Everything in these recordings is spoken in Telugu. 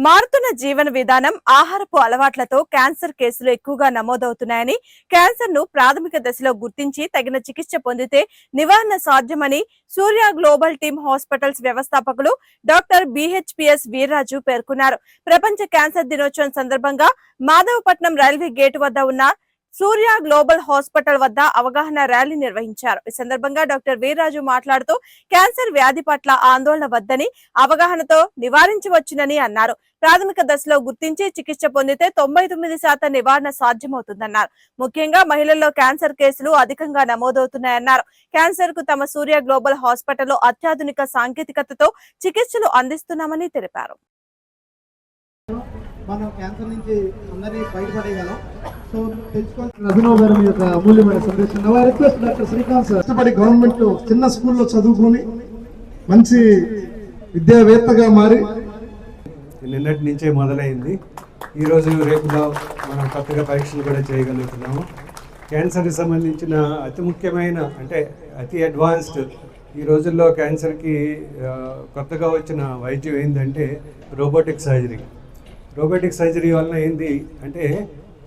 మారుతున్న జీవన విధానం ఆహారపు అలవాట్లతో క్యాన్సర్ కేసులు ఎక్కువగా నమోదవుతున్నాయని క్యాన్సర్ను ప్రాథమిక దశలో గుర్తించి తగిన చికిత్స పొందితే నివారణ సాధ్యమని సూర్య గ్లోబల్ టీమ్ హాస్పిటల్స్ వ్యవస్థాపకులు డాక్టర్ బిహెచ్పిఎస్ వీర్రాజు పేర్కొన్నారు. ప్రపంచ క్యాన్సర్ దినోత్సవం సందర్భంగా మాధవపట్నం రైల్వే గేటు వద్ద ఉన్న సూర్య గ్లోబల్ హాస్పిటల్ వద్ద అవగాహన ర్యాలీ నిర్వహించారు. ఈ సందర్భంగా డాక్టర్ వీర్రాజు మాట్లాడుతూ క్యాన్సర్ వ్యాధి పట్ల ఆందోళన వద్దని అవగాహనతో నివారించవచ్చునని అన్నారు. ప్రాథమిక దశలో గుర్తించి చికిత్స పొందితే తొంభై తొమ్మిది శాతం నివారణ సాధ్యమవుతుందన్నారు. ముఖ్యంగా మహిళల్లో క్యాన్సర్ కేసులు అధికంగా నమోదవుతున్నాయన్నారు. క్యాన్సర్కు తమ సూర్య గ్లోబల్ హాస్పిటల్లో అత్యాధునిక సాంకేతికతతో చికిత్సలు అందిస్తున్నామని తెలిపారు. మనం క్యాన్సర్ నుంచి అందరినీ బయటపడేయగలం. సో తెలుసుకోవాల్సిన అభినవ్ గారు మీ యొక్క అమూల్యమైన సందేశం. నా రిక్వెస్ట్ డాక్టర్ శ్రీకాంత్ సార్. కష్టపడి గవర్నమెంట్ చిన్న స్కూల్లో చదువుకొని మంచి విద్యావేత్తగా మారి నిన్నటి నుంచే మొదలైంది. ఈరోజు రేపులో మనం కొత్తగా పరీక్షలు కూడా చేయగలుగుతున్నాము. క్యాన్సర్కి సంబంధించిన అతి ముఖ్యమైన అంటే అతి అడ్వాన్స్డ్ ఈ రోజుల్లో క్యాన్సర్కి కొత్తగా వచ్చిన వైద్యం ఏంటంటే రోబోటిక్ సర్జరీ. రోబోటిక్ సర్జరీ వలన ఏంది అంటే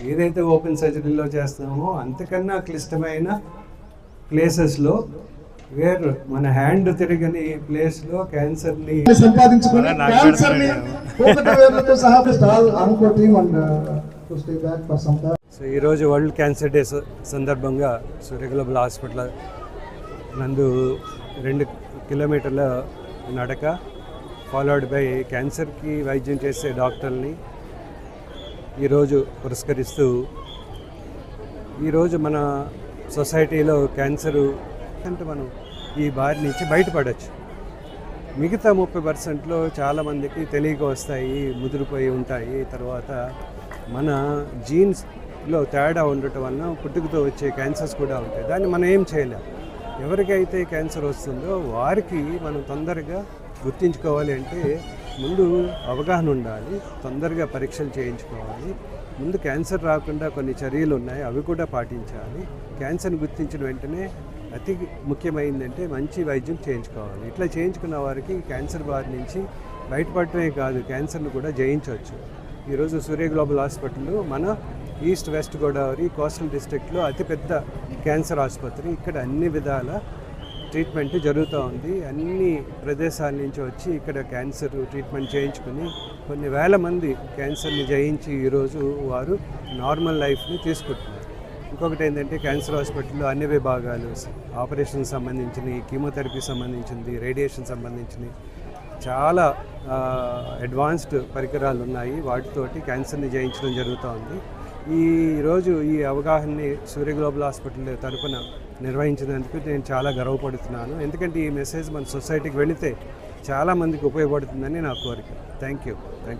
ఏదైతే ఓపెన్ సర్జరీలో చేస్తామో అంతకన్నా క్లిష్టమైన ప్లేసెస్లో వేర్ మన హ్యాండ్ తిరగని ప్లేస్లో క్యాన్సర్ని సంపాదించుకొని క్యాన్సర్ని పోగొట్టే వేర్లతో సహా ఆల్ అనుకో team and to stay back for some so ఈరోజు వరల్డ్ క్యాన్సర్ డే సందర్భంగా సూర్య గ్లోబల్ హాస్పిటల్ నందు రెండు కిలోమీటర్ల నడక ఫాలోడ్ బై క్యాన్సర్కి వైద్యం చేసే డాక్టర్ని ఈరోజు పురస్కరిస్తూ ఈరోజు మన సొసైటీలో క్యాన్సరు అంటే మనం ఈ బారి నుంచి బయటపడవచ్చు మిగతా ముప్పై పర్సెంట్లో చాలామందికి తెలియక వస్తాయి ముదిరిపోయి ఉంటాయి. తర్వాత మన జీన్స్లో తేడా ఉండటం వలన పుట్టుకతో వచ్చే క్యాన్సర్స్ కూడా ఉంటాయి. దాన్ని మనం ఏం చేయలేం. ఎవరికైతే క్యాన్సర్ వస్తుందో వారికి మనం తొందరగా గుర్తించుకోవాలి అంటే ముందు అవగాహన ఉండాలి తొందరగా పరీక్షలు చేయించుకోవాలి. ముందు క్యాన్సర్ రాకుండా కొన్ని చర్యలు ఉన్నాయి అవి కూడా పాటించాలి. క్యాన్సర్ని గుర్తించిన వెంటనే అతి ముఖ్యమైందంటే మంచి వైద్యం చేయించుకోవాలి. ఇట్లా చేయించుకున్న వారికి క్యాన్సర్ బారి నుంచి బయటపడటమే కాదు క్యాన్సర్ను కూడా జయించవచ్చు. ఈరోజు సూర్య గ్లోబల్ హాస్పిటల్ మన ఈస్ట్ వెస్ట్ గోదావరి కోస్టల్ డిస్ట్రిక్ట్లో అతిపెద్ద క్యాన్సర్ ఆసుపత్రి. ఇక్కడ అన్ని విధాల ట్రీట్మెంట్ జరుగుతూ ఉంది. అన్ని ప్రదేశాల నుంచి వచ్చి ఇక్కడ క్యాన్సర్ ట్రీట్మెంట్ చేయించుకుని కొన్ని వేల మంది క్యాన్సర్ని జయించి ఈరోజు వారు నార్మల్ లైఫ్ని తీసుకుంటున్నారు. ఇంకొకటి ఏంటంటే క్యాన్సర్ హాస్పిటల్లో అన్ని విభాగాలు ఆపరేషన్ సంబంధించినవి కీమోథెరపీ సంబంధించింది రేడియేషన్ సంబంధించినవి. చాలా అడ్వాన్స్డ్ పరికరాలు ఉన్నాయి. వాటితోటి క్యాన్సర్ని జయించడం జరుగుతూ ఉంది. ఈరోజు ఈ అవగాహనని సూర్య గ్లోబల్ హాస్పిటల్ తరపున నిర్వహించినందుకు నేను చాలా గర్వపడుతున్నాను. ఎందుకంటే ఈ మెసేజ్ మన సొసైటీకి వెళితే చాలామందికి ఉపయోగపడుతుందని నా కోరిక. Thank you. Thank you.